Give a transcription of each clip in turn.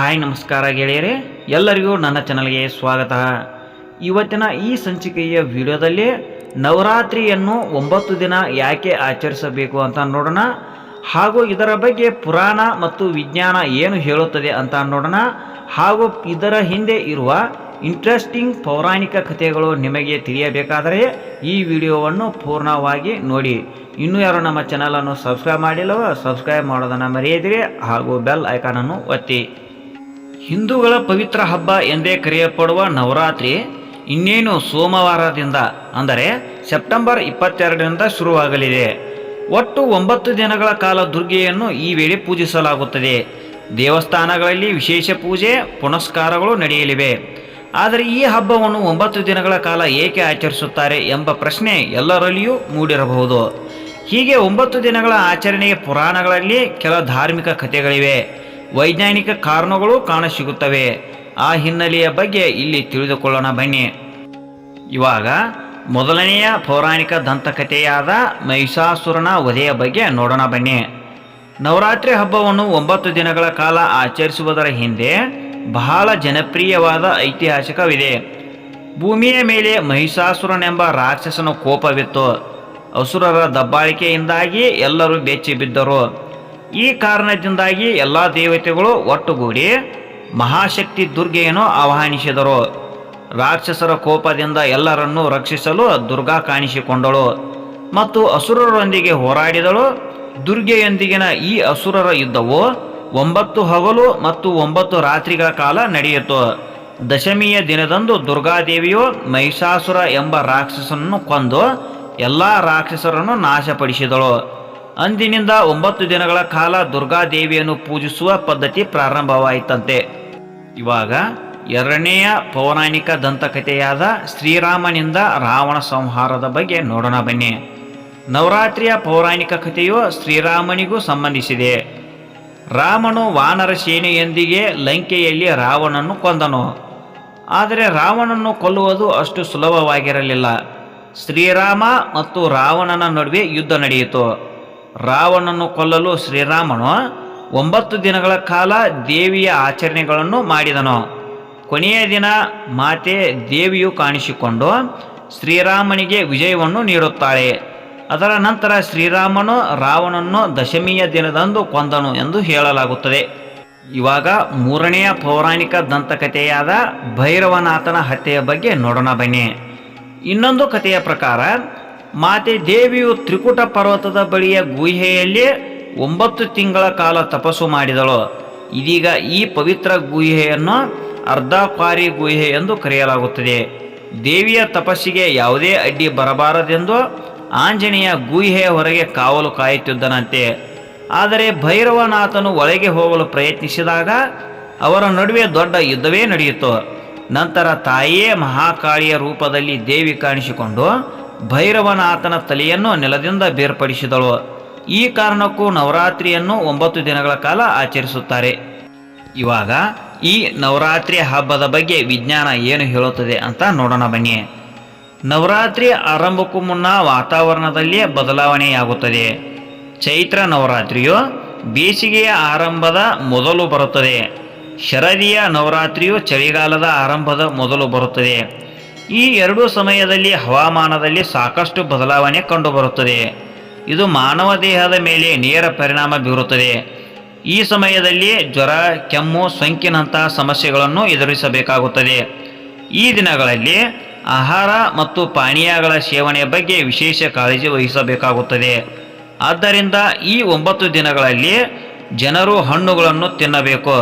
Hi ನಮಸ್ಕಾರ ಗೆಳೆಯರೇ, ಎಲ್ಲರಿಗೂ ನನ್ನ ಚಾನಲ್ಗೆ ಸ್ವಾಗತ. ಇವತ್ತಿನ ಈ ಸಂಚಿಕೆಯ ವಿಡಿಯೋದಲ್ಲಿ ನವರಾತ್ರಿಯನ್ನು ಒಂಬತ್ತು ದಿನ ಯಾಕೆ ಆಚರಿಸಬೇಕು ಅಂತ ನೋಡೋಣ. ಹಾಗೂ ಇದರ ಬಗ್ಗೆ ಪುರಾಣ ಮತ್ತು ವಿಜ್ಞಾನ ಏನು ಹೇಳುತ್ತದೆ ಅಂತ ನೋಡೋಣ. ಹಾಗೂ ಇದರ ಹಿಂದೆ ಇರುವ ಇಂಟ್ರೆಸ್ಟಿಂಗ್ ಪೌರಾಣಿಕ ಕಥೆಗಳು ನಿಮಗೆ ತಿಳಿಯಬೇಕಾದರೆ ಈ ವಿಡಿಯೋವನ್ನು ಪೂರ್ಣವಾಗಿ ನೋಡಿ. ಇನ್ನೂ ಯಾರು ನಮ್ಮ ಚಾನಲನ್ನು ಸಬ್ಸ್ಕ್ರೈಬ್ ಮಾಡಿಲ್ಲವೋ ಸಬ್ಸ್ಕ್ರೈಬ್ ಮಾಡೋದನ್ನು ಮರೆಯದಿರಿ. ಹಾಗೂ ಬೆಲ್ ಐಕಾನನ್ನು ಒತ್ತಿ. ಹಿಂದೂಗಳ ಪವಿತ್ರ ಹಬ್ಬ ಎಂದೇ ಕರೆಯಲ್ಪಡುವ ನವರಾತ್ರಿ ಇನ್ನೇನು ಸೋಮವಾರದಿಂದ ಅಂದರೆ ಸೆಪ್ಟೆಂಬರ್ ಇಪ್ಪತ್ತೆರಡರಿಂದ ಶುರುವಾಗಲಿದೆ. ಒಟ್ಟು ಒಂಬತ್ತು ದಿನಗಳ ಕಾಲ ದುರ್ಗೆಯನ್ನು ಈ ವೇಳೆ ಪೂಜಿಸಲಾಗುತ್ತದೆ. ದೇವಸ್ಥಾನಗಳಲ್ಲಿ ವಿಶೇಷ ಪೂಜೆ, ಪುನಸ್ಕಾರಗಳು ನಡೆಯಲಿವೆ. ಆದರೆ ಈ ಹಬ್ಬವನ್ನು ಒಂಬತ್ತು ದಿನಗಳ ಕಾಲ ಏಕೆ ಆಚರಿಸುತ್ತಾರೆ ಎಂಬ ಪ್ರಶ್ನೆ ಎಲ್ಲರಲ್ಲಿಯೂ ಮೂಡಿರಬಹುದು. ಹೀಗೆ ಒಂಬತ್ತು ದಿನಗಳ ಆಚರಣೆಗೆ ಪುರಾಣಗಳಲ್ಲಿ ಕೆಲ ಧಾರ್ಮಿಕ ಕಥೆಗಳಿವೆ. ವೈಜ್ಞಾನಿಕ ಕಾರಣಗಳು ಕಾಣಸಿಗುತ್ತವೆ ಆ ಹಿನ್ನೆಲೆಯ ಬಗ್ಗೆ ಇಲ್ಲಿ ತಿಳಿದುಕೊಳ್ಳೋಣ ಬನ್ನಿ. ಇವಾಗ ಮೊದಲನೆಯ ಪೌರಾಣಿಕ ದಂತಕಥೆಯಾದ ಮಹಿಷಾಸುರನ ವಧೆಯ ಬಗ್ಗೆ ನೋಡೋಣ ಬನ್ನಿ. ನವರಾತ್ರಿ ಹಬ್ಬವನ್ನು ಒಂಬತ್ತು ದಿನಗಳ ಕಾಲ ಆಚರಿಸುವುದರ ಹಿಂದೆ ಬಹಳ ಜನಪ್ರಿಯವಾದ ಐತಿಹಾಸಿಕವಿದೆ. ಭೂಮಿಯ ಮೇಲೆ ಮಹಿಷಾಸುರನೆಂಬ ರಾಕ್ಷಸನ ಕೋಪವಿತ್ತು. ಅಸುರರ ದಬ್ಬಾಳಿಕೆಯಿಂದಾಗಿ ಎಲ್ಲರೂ ಬೆಚ್ಚಿ ಬಿದ್ದರು ಈ ಕಾರಣದಿಂದಾಗಿ ಎಲ್ಲ ದೇವತೆಗಳು ಒಟ್ಟುಗೂಡಿ ಮಹಾಶಕ್ತಿ ದುರ್ಗೆಯನ್ನು ಆಹ್ವಾನಿಸಿದರು. ರಾಕ್ಷಸರ ಕೋಪದಿಂದ ಎಲ್ಲರನ್ನೂ ರಕ್ಷಿಸಲು ದುರ್ಗಾ ಕಾಣಿಸಿಕೊಂಡಳು ಮತ್ತು ಅಸುರರೊಂದಿಗೆ ಹೋರಾಡಿದಳು. ದುರ್ಗೆಯೊಂದಿಗಿನ ಈ ಅಸುರರ ಯುದ್ಧವು ಒಂಬತ್ತು ಹಗಲು ಮತ್ತು ಒಂಬತ್ತು ರಾತ್ರಿಗಳ ಕಾಲ ನಡೆಯಿತು. ದಶಮಿಯ ದಿನದಂದು ದುರ್ಗಾದೇವಿಯು ಮಹಿಷಾಸುರ ಎಂಬ ರಾಕ್ಷಸನನ್ನು ಕೊಂದು ಎಲ್ಲ ರಾಕ್ಷಸರನ್ನು ನಾಶಪಡಿಸಿದಳು. ಅಂದಿನಿಂದ ಒಂಬತ್ತು ದಿನಗಳ ಕಾಲ ದುರ್ಗಾದೇವಿಯನ್ನು ಪೂಜಿಸುವ ಪದ್ಧತಿ ಪ್ರಾರಂಭವಾಯಿತಂತೆ. ಇವಾಗ ಎರಡನೆಯ ಪೌರಾಣಿಕ ದಂತಕಥೆಯಾದ ಶ್ರೀರಾಮನಿಂದ ರಾವಣ ಸಂಹಾರದ ಬಗ್ಗೆ ನೋಡೋಣ ಬನ್ನಿ. ನವರಾತ್ರಿಯ ಪೌರಾಣಿಕ ಕಥೆಯು ಶ್ರೀರಾಮನಿಗೂ ಸಂಬಂಧಿಸಿದೆ. ರಾಮನು ವಾನರ ಸೇನೆಯೊಂದಿಗೆ ಲಂಕೆಯಲ್ಲಿ ರಾವಣನ್ನು ಕೊಂದನು. ಆದರೆ ರಾವಣನ್ನು ಕೊಲ್ಲುವುದು ಅಷ್ಟು ಸುಲಭವಾಗಿರಲಿಲ್ಲ. ಶ್ರೀರಾಮ ಮತ್ತು ರಾವಣನ ನಡುವೆ ಯುದ್ಧ ನಡೆಯಿತು. ರಾವಣನನ್ನು ಕೊಲ್ಲಲು ಶ್ರೀರಾಮನು ಒಂಬತ್ತು ದಿನಗಳ ಕಾಲ ದೇವಿಯ ಆಚರಣೆಗಳನ್ನು ಮಾಡಿದನು. ಕೊನೆಯ ದಿನ ಮಾತೆ ದೇವಿಯು ಕಾಣಿಸಿಕೊಂಡು ಶ್ರೀರಾಮನಿಗೆ ವಿಜಯವನ್ನು ನೀಡುತ್ತಾಳೆ. ಅದರ ನಂತರ ಶ್ರೀರಾಮನು ರಾವಣನ್ನು ದಶಮಿಯ ದಿನದಂದು ಕೊಂದನು ಎಂದು ಹೇಳಲಾಗುತ್ತದೆ. ಇವಾಗ ಮೂರನೆಯ ಪೌರಾಣಿಕ ದಂತಕಥೆಯಾದ ಭೈರವನಾಥನ ಹತ್ಯೆಯ ಬಗ್ಗೆ ನೋಡೋಣ ಬನ್ನಿ. ಇನ್ನೊಂದು ಕಥೆಯ ಪ್ರಕಾರ ಮಾತೆ ದೇವಿಯು ತ್ರಿಕುಟ ಪರ್ವತದ ಬಳಿಯ ಗುಹೆಯಲ್ಲಿ ಒಂಬತ್ತು ತಿಂಗಳ ಕಾಲ ತಪಸ್ಸು ಮಾಡಿದಳು. ಇದೀಗ ಈ ಪವಿತ್ರ ಗುಹೆಯನ್ನು ಅರ್ಧಕ್ವಾರಿ ಗುಹೆ ಎಂದು ಕರೆಯಲಾಗುತ್ತದೆ. ದೇವಿಯ ತಪಸ್ಸಿಗೆ ಯಾವುದೇ ಅಡ್ಡಿ ಬರಬಾರದೆಂದು ಆಂಜನೇಯ ಗುಹೆಯ ಹೊರಗೆ ಕಾವಲು ಕಾಯುತ್ತಿದ್ದನಂತೆ. ಆದರೆ ಭೈರವನಾಥನು ಒಳಗೆ ಹೋಗಲು ಪ್ರಯತ್ನಿಸಿದಾಗ ಅವರ ನಡುವೆ ದೊಡ್ಡ ಯುದ್ಧವೇ ನಡೆಯಿತು. ನಂತರ ತಾಯಿಯೇ ಮಹಾಕಾಳಿಯ ರೂಪದಲ್ಲಿ ದೇವಿ ಕಾಣಿಸಿಕೊಂಡು ಭೈರವನಾಥನ ತಲೆಯನ್ನು ನೆಲದಿಂದ ಬೇರ್ಪಡಿಸಿದಳು. ಈ ಕಾರಣಕ್ಕೂ ನವರಾತ್ರಿಯನ್ನು ಒಂಬತ್ತು ದಿನಗಳ ಕಾಲ ಆಚರಿಸುತ್ತಾರೆ. ಇವಾಗ ಈ ನವರಾತ್ರಿ ಹಬ್ಬದ ಬಗ್ಗೆ ವಿಜ್ಞಾನ ಏನು ಹೇಳುತ್ತದೆ ಅಂತ ನೋಡೋಣ ಬನ್ನಿ. ನವರಾತ್ರಿ ಆರಂಭಕ್ಕೂ ಮುನ್ನ ವಾತಾವರಣದಲ್ಲಿ ಬದಲಾವಣೆಯಾಗುತ್ತದೆ. ಚೈತ್ರ ನವರಾತ್ರಿಯು ಬೇಸಿಗೆಯ ಆರಂಭದ ಮೊದಲು ಬರುತ್ತದೆ. ಶರದಿಯ ನವರಾತ್ರಿಯು ಚಳಿಗಾಲದ ಆರಂಭದ ಮೊದಲು ಬರುತ್ತದೆ. ಈ ಎರಡೂ ಸಮಯದಲ್ಲಿ ಹವಾಮಾನದಲ್ಲಿ ಸಾಕಷ್ಟು ಬದಲಾವಣೆ ಕಂಡುಬರುತ್ತದೆ. ಇದು ಮಾನವ ದೇಹದ ಮೇಲೆ ನೇರ ಪರಿಣಾಮ ಬೀರುತ್ತದೆ. ಈ ಸಮಯದಲ್ಲಿ ಜ್ವರ, ಕೆಮ್ಮು, ಸೋಂಕಿನಂತಹ ಸಮಸ್ಯೆಗಳನ್ನು ಎದುರಿಸಬೇಕಾಗುತ್ತದೆ. ಈ ದಿನಗಳಲ್ಲಿ ಆಹಾರ ಮತ್ತು ಪಾನೀಯಗಳ ಸೇವನೆಯ ಬಗ್ಗೆ ವಿಶೇಷ ಕಾಳಜಿ ವಹಿಸಬೇಕಾಗುತ್ತದೆ. ಆದ್ದರಿಂದ ಈ ಒಂಬತ್ತು ದಿನಗಳಲ್ಲಿ ಜನರು ಹಣ್ಣುಗಳನ್ನು ತಿನ್ನಬೇಕು.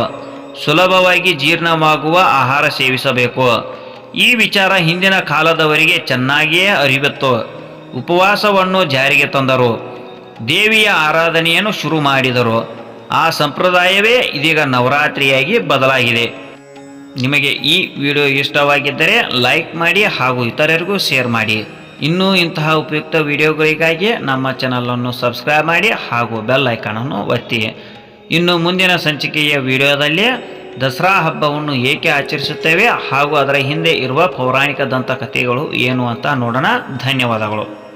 ಸುಲಭವಾಗಿ ಜೀರ್ಣವಾಗುವ ಆಹಾರ ಸೇವಿಸಬೇಕು. ಈ ವಿಚಾರ ಹಿಂದಿನ ಕಾಲದವರಿಗೆ ಚೆನ್ನಾಗಿಯೇ ಅರಿವಿತ್ತು? ಉಪವಾಸವನ್ನು ಜಾರಿಗೆ ತಂದರು. ದೇವಿಯ ಆರಾಧನೆಯನ್ನು ಶುರು ಮಾಡಿದರು. ಆ ಸಂಪ್ರದಾಯವೇ ಇದೀಗ ನವರಾತ್ರಿಯಾಗಿ ಬದಲಾಗಿದೆ. ನಿಮಗೆ ಈ ವಿಡಿಯೋ ಇಷ್ಟವಾಗಿದ್ದರೆ ಲೈಕ್ ಮಾಡಿ ಹಾಗೂ ಇತರರಿಗೂ ಶೇರ್ ಮಾಡಿ. ಇನ್ನೂ ಇಂತಹ ಉಪಯುಕ್ತ ವಿಡಿಯೋಗಳಿಗಾಗಿ ನಮ್ಮ ಚಾನಲನ್ನು ಸಬ್ಸ್ಕ್ರೈಬ್ ಮಾಡಿ ಹಾಗೂ ಬೆಲ್ ಐಕಾನನ್ನು ಒತ್ತಿ. ಇನ್ನು ಮುಂದಿನ ಸಂಚಿಕೆಯ ವಿಡಿಯೋದಲ್ಲಿ ದಸರಾ ಹಬ್ಬವನ್ನು ಏಕೆ ಆಚರಿಸುತ್ತೇವೆ ಹಾಗೂ ಅದರ ಹಿಂದೆ ಇರುವ ಪೌರಾಣಿಕ ದಂತಕಥೆಗಳು ಏನು ಅಂತ ನೋಡೋಣ. ಧನ್ಯವಾದಗಳು.